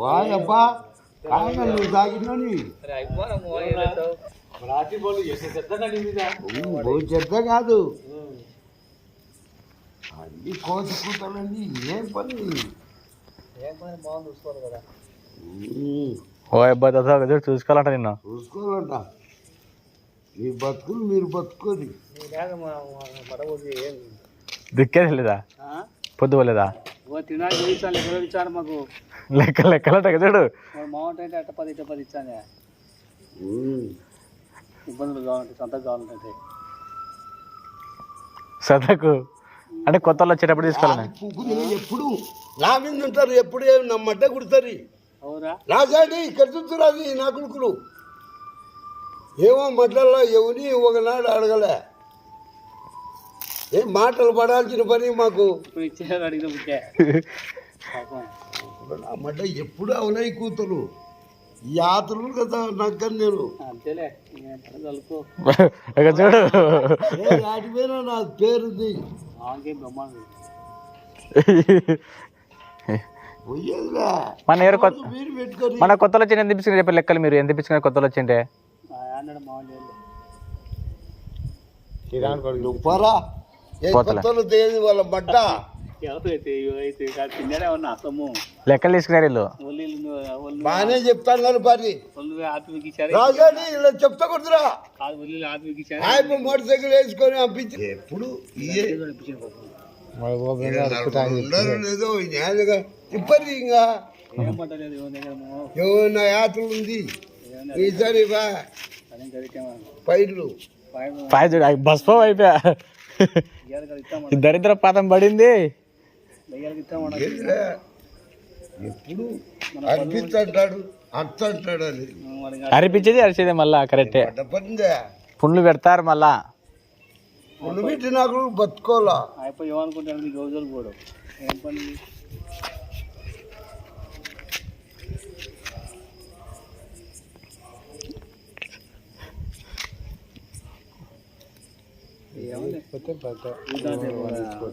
వాయబ్బా కాయగా నువ్వు తాగినని. నిందిదా చెత్త కాదు. అన్ని కోసి కూతలండి ఏం పని? ఓ అబ్బాయి తాత ఎదురు చూసుకోవాలంట నిన్ను. చూసుకోవాలంట. మీ బతుకులు మీరు బతుకోది దిక్కే తెలీదా పొద్దు పోలేదా? తినాలి చూపించాలి ఎక్కడ ఇచ్చాను మాకు. లెక్క లెక్కలంట చూడు. మామూలు అంటే అట్ట పది ఇట్ట పది ఇచ్చానే. ఇబ్బందులు కావాలంటే సొంత కావాలంటే. సదకు అంటే కొత్త వాళ్ళు వచ్చేటప్పుడు తీసుకోవాలని? ఎప్పుడు నా మీద ఉంటారు ఎప్పుడు ఏం నమ్మట్టే కుడతారు. అవురా. రాజాడి ఇక్కడ చూస్తున్నారు అది నా కొడుకులు. ఏమో మట్లలో ఎవని ఒకనాడు అడగలే. ఏ మాటలు పడాల్సిన పని మాకు? మడ్డ ఎప్పుడు అవునాయి కూతురు? ఆతులు కదా నక్కని నేను చూడు. ఏ రాటిపోయినా నా పేరుంది. మన ఎవరు కొత్త మన కొత్తలో వచ్చింది ఎంత ఇప్పించుకుని చెప్పి లెక్కలు మీరు? ఎంత ఇప్పించుకుని కొత్తలో వచ్చింటే అన్నాడు మామూలు నువ్వు వాళ్ళ బట్ట లెక్కలు తీసుకున్నారు వీళ్ళు. బాగానే చెప్తాను ఆత్మకి ఇచ్చారు రాజాని ఇలా చెప్తా కొడుతురా. కాదు ఒళ్ళు ఆత్మకి ఇచ్చారు ఆయన మోటార్ సైకిల్ వేసుకొని పంపించి ఎప్పుడు ఇప్పటి ఇంకా ఏమన్నా యాత్రలు ఉంది? ఈసారి పైర్లు. చూడు బస్పో అయిపోయా. దరిద్ర పాతం పడింది? ఎప్పుడు అనిపిస్తుంటాడు అర్థ అంటాడు మనకి అరిపించేది అరిచేది మళ్ళా కరెక్టే. పుండ్లు పెడతారు మళ్ళా. పుల్లు పెట్టి నాకు బతుకోవాలా? అయిపోయి ఏమనుకుంటాడు? నీకు రోజులు పోడు. ఏం పని?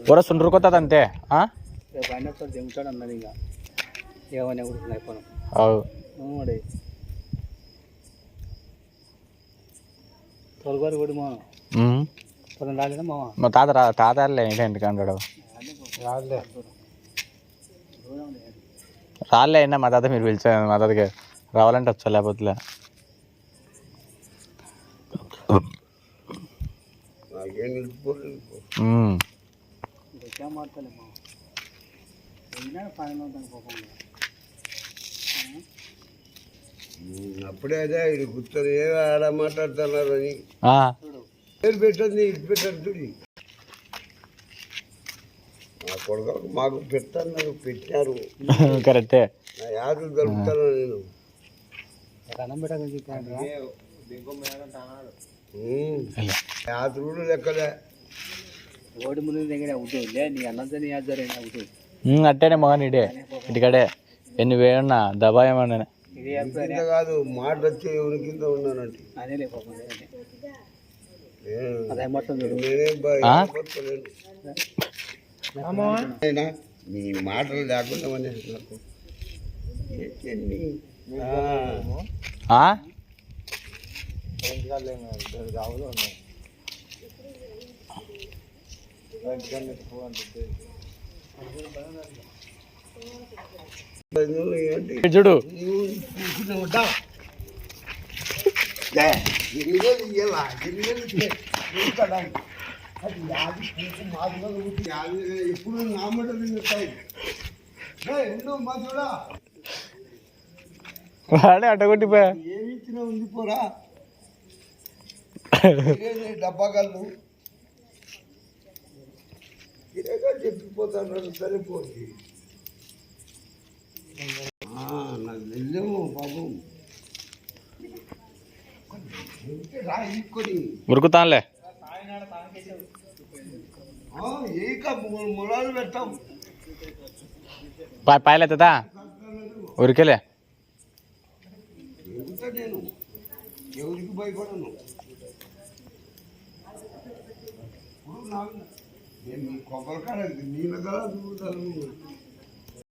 ఊర సుండ్రు కొత్తది అంతే రేపు అన్నది ఇంకా ఏమని కూడా అయిపోయినాం అవు. తొలగారు కూడా మా పొలం రాలేదా మా తాత రా తాత ఏంటి ఇంటికి అంటాడు? రాలే అయినా మా తాత మీరు పిలిచాను మా తాతకి రావాలంటే వచ్చా లేకపోతే నాకేం నిలిచిపోలేదు అప్పుడే అదే ఇది కూర్చొని ఏ ఆడ మాట్లాడుతున్నారు అని. ఆ. పేరు పెట్టండి ఇది పెట్టండి చూడి. మా కొడుకు మాకు పెట్టన్నారు పెట్టినారు కరెక్టే. నా యాదులు జరుపుతాను నేను. అన్నం పెట్టాలని యాత్రులు లెక్కలే. ఓడి ముందు దగ్గర అవుతుంది లే నీ అన్నంతో నీ యాద జరిగిన అవుతుంది అట్టేనే మగన్ ఇడే. ఇంటికాడే. ఎన్ని వేయన్నా దబాయమన్నా ఇది కింద కాదు మాట వచ్చి ఎవరి కింద ఉన్నానంటే. అదే లే పాపం అదే. నేను అదే మొత్తం చూడు. నేనేం బా- ఆ? ఏం బతకలేను. అయినా నీ మాటలు లేకుండా నాకు చూడు ఎప్పుడు నా మటలు ఇస్తాయి మా చూడా వాడే అట్టగొట్టిపోయా ఏమి ఇచ్చినా ఉంది పోరా ఇదేంటి డబ్బాగాళ్ళు ఇదేగా చెప్పిపోతాను సరిపోతుంది ఆ, నాకు వెళ్ళేమో పాపం. ఉరుకుతానులే. మొలాలు పెట్టాం. పాయలేదా ఉరికేలే. నేను. ఎవరికి భయపడను? నేను మీ కొబ్బరికాయ నీళ్ళ కదా దూరుతాను